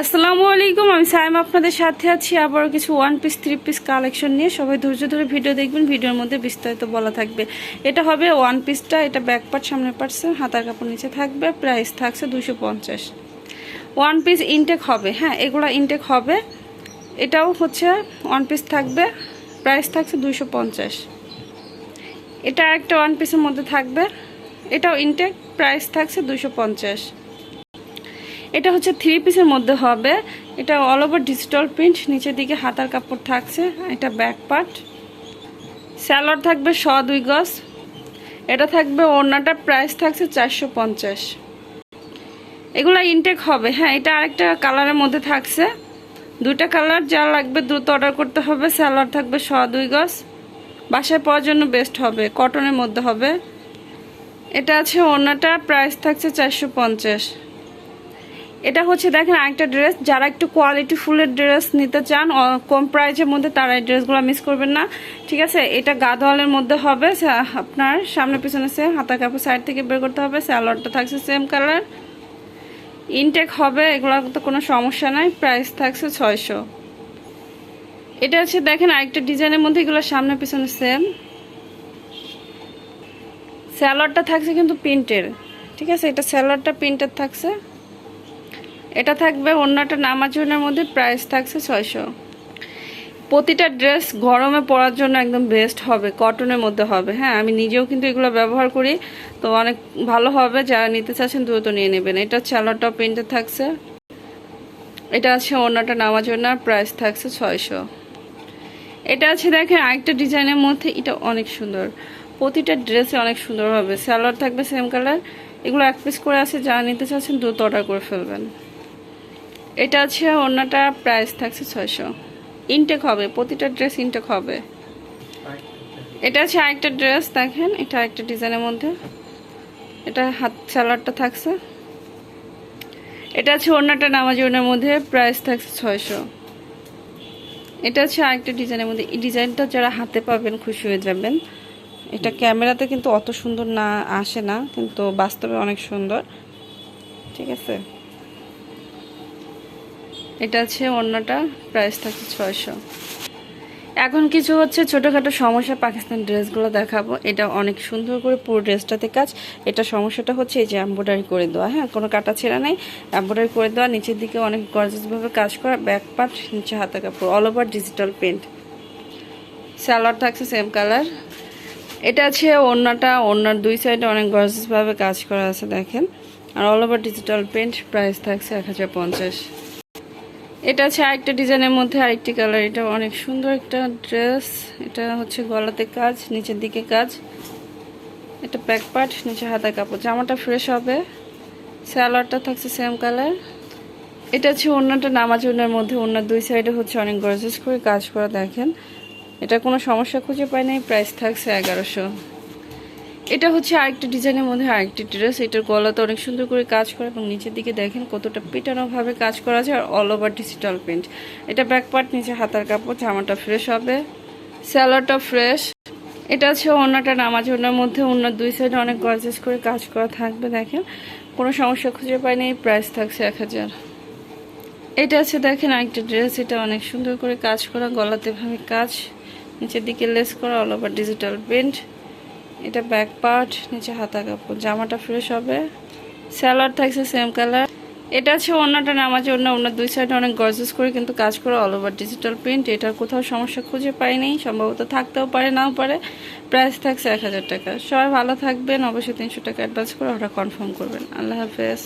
আসসালামু আলাইকুম, আমি সাইম আপনাদের সাথে আছি। আবারও কিছু one piece three piece collection নিয়ে। সবাই ধৈর্য ধরে ভিডিও দেখবেন ভিডিওর মধ্যে বিস্তারিত বলা থাকবে। এটা হবে ওয়ান পিসটা এটা ব্যাক পার্ট সামনের পার্টসে হাতার কাপড় নিচে থাকবে প্রাইস থাকছে দুশো পঞ্চাশ। ওয়ান পিস ইনটেক হবে হ্যাঁ এগুলো ইনটেক হবে। এটাও হচ্ছে ওয়ান পিস থাকবে প্রাইস থাকছে দুশো পঞ্চাশ। এটা একটা ওয়ান পিসের মধ্যে থাকবে। এটাও ইনটেক প্রাইস থাকছে দুশো পঞ্চাশ। এটা হচ্ছে থ্রি পিসের মধ্যে হবে। এটা অল ওভার ডিজিটাল প্রিন্ট নিচের দিকে হাতার কাপড় থাকছে, এটা ব্যাক পার্ট স্যালাড থাকবে শ দুই গজ। এটা থাকবে ওড়নাটা প্রাইস থাকছে চারশো পঞ্চাশ। এগুলো ইনটেক হবে। হ্যাঁ এটা আরেকটা কালারের মধ্যে থাকছে। দুইটা কালার যা লাগবে দ্রুত অর্ডার করতে হবে। স্যালাড থাকবে শ দুই গজ। বাসায় পাওয়ার জন্য বেস্ট হবে। কটনের মধ্যে হবে। এটা আছে ওড়নাটা প্রাইস থাকছে চারশো পঞ্চাশ। এটা হচ্ছে দেখেন আরেকটা ড্রেস। যারা একটু কোয়ালিটি ফুলের ড্রেস নিতে চান কম প্রাইসের মধ্যে তারা এই ড্রেসগুলো মিস করবেন না। ঠিক আছে? এটা গাদোয়ালের মধ্যে হবে আপনার সামনে পিছনে সেম হাতা কাপড় সাইড থেকে বের করতে হবে স্যালোয়ারটা থাকছে সেম কালার ইনটেক হবে এগুলো তো কোনো সমস্যা নাই প্রাইস থাকছে ছয়শো। এটা হচ্ছে দেখেন আরেকটা ডিজাইনের মধ্যে, এগুলো সামনে পিছনে সেম স্যালোয়ারটা থাকছে কিন্তু প্রিন্টের ঠিক আছে? এটা স্যালোয়ারটা প্রিন্টের থাকছে। এটা থাকবে অন্যটা নামাজনের মধ্যে প্রাইস থাকছে ছয়শো। প্রতিটা ড্রেস গরমে পরার জন্য একদম বেস্ট হবে কটনের মধ্যে হবে হ্যাঁ? আমি নিজেও কিন্তু এগুলো ব্যবহার করি, তো অনেক ভালো হবে, যারা নিতে চাচ্ছেন দ্রুত নিয়ে নেবেন। এটা চালারটা প্রিন্টে থাকছে। এটা আছে অন্যটা নামাজনার প্রাইস থাকছে ছয়শো। এটা আছে দেখেন আরেকটা ডিজাইনের মধ্যে, এটা অনেক সুন্দর। প্রতিটা ড্রেসে অনেক সুন্দর হবে। স্যালোয়ার থাকবে সেম কালার এগুলো এক পিস করে আছে, যারা নিতে চাচ্ছেন দ্রুত অর্ডার করে ফেলবেন। এটা আছে অন্যটা প্রাইস থাকছে ছয়শো। ইনটেক হবে, প্রতিটা ড্রেস ইনটেক হবে। এটা আছে আরেকটা ড্রেস দেখেন, এটা আরেকটা ডিজাইনের মধ্যে। এটা হাত স্যালাডটা থাকছে। এটা আছে অন্যটা নামাজি মধ্যে প্রাইস থাকছে ছয়শো। এটা হচ্ছে আরেকটা ডিজাইনের মধ্যে। এই ডিজাইনটা যারা হাতে পাবেন, খুশি হয়ে যাবেন। এটা ক্যামেরাতে কিন্তু অত সুন্দর না, আসে না, কিন্তু বাস্তবে অনেক সুন্দর। ঠিক আছে? এটা আছে অন্যটা প্রাইস থাকছে ছয়শো। এখন কিছু হচ্ছে ছোটোখাটো সমস্যা, পাকিস্তান ড্রেসগুলো দেখাবো। এটা অনেক সুন্দর করে পুরো ড্রেসটাতে কাজ। এটা সমস্যাটা হচ্ছে এই যে এম্ব্রয়ডারি করে দেওয়া হ্যাঁ? কোনো কাটা ছেঁড়া নেই। এম্ব্রয়ডারি করে দেওয়া, নিচের দিকে অনেক গর্জেসভাবে কাজ করা ব্যাক পার্ট নিচে হাতা কাপড় অল ওভার ডিজিটাল প্রিন্ট স্যালাড থাকছে সেম কালার এটা আছে ওড়নাটা ওড়নার দুই সাইডে অনেক গর্জেসভাবে কাজ করা আছে, দেখেন। আর all over digital print price থাকছে এক হাজার পঞ্চাশ। এটা আছে আরেকটা ডিজাইনের মধ্যে আরেকটি কালার। এটা অনেক সুন্দর একটা ড্রেস। এটা হচ্ছে গলাতে কাজ, নিচের দিকে কাজ। এটা ব্যাক পার্ট, নিচে হাতা কাপড়। জামাটা ফ্রেশ হবে। স্যালোয়ারটা থাকছে সেম কালার এটা হচ্ছে অন্যটা নামাজ ওনার মধ্যে। অন্য দুই সাইডে হচ্ছে অনেক গরজেস করে কাজ করা দেখেন। এটা কোনো সমস্যা খুঁজে পাই নাই। প্রাইস থাকছে এগারোশো। এটা হচ্ছে আরেকটা ডিজাইনের মধ্যে আরেকটি ড্রেস এটার গলাতে অনেক সুন্দর করে কাজ করা এবং নিচের দিকে দেখেন কতটা পেটানোভাবে কাজ করা আছে আর অল ওভার ডিজিটাল প্রিন্ট এটা ব্যাক পার্ট নিচে হাতার কাপড়, জামাটা ফ্রেশ হবে। স্যালোয়ারটা ফ্রেশ এটা আছে অন্যটা নামাজ ওনার মধ্যে অন্য দুই সাইডে অনেক গর্জেস করে কাজ করা থাকবে, দেখেন। কোনো সমস্যা খুঁজে পাইনি প্রাইস থাকছে এক হাজার। এটা আছে দেখেন আরেকটা ড্রেস এটা অনেক সুন্দর করে কাজ করা, গলাতে ভাবে কাজ। নিচের দিকে লেস করা অল ওভার ডিজিটাল প্রিন্ট এটা ব্যাক পার্ট নিচে হাতা কাপড়, জামাটা ফ্রেশ হবে। স্যালাড থাকছে সেম কালার এটা আছে অন্যটা নামাজে অন্য অন্য দুই সাইডে অনেক গর্জেস করে কিন্তু কাজ করে অল ওভার ডিজিটাল প্রিন্ট এটার কোথাও সমস্যা খুঁজে পাইনি, সম্ভবত থাকতেও পারে, নাও পারে। প্রাইস থাকছে এক হাজার টাকা। সবাই ভালো থাকবেন, অবশ্যই তিনশো টাকা অ্যাডভান্স করে ওটা কনফার্ম করবেন। আল্লাহ হাফেজ।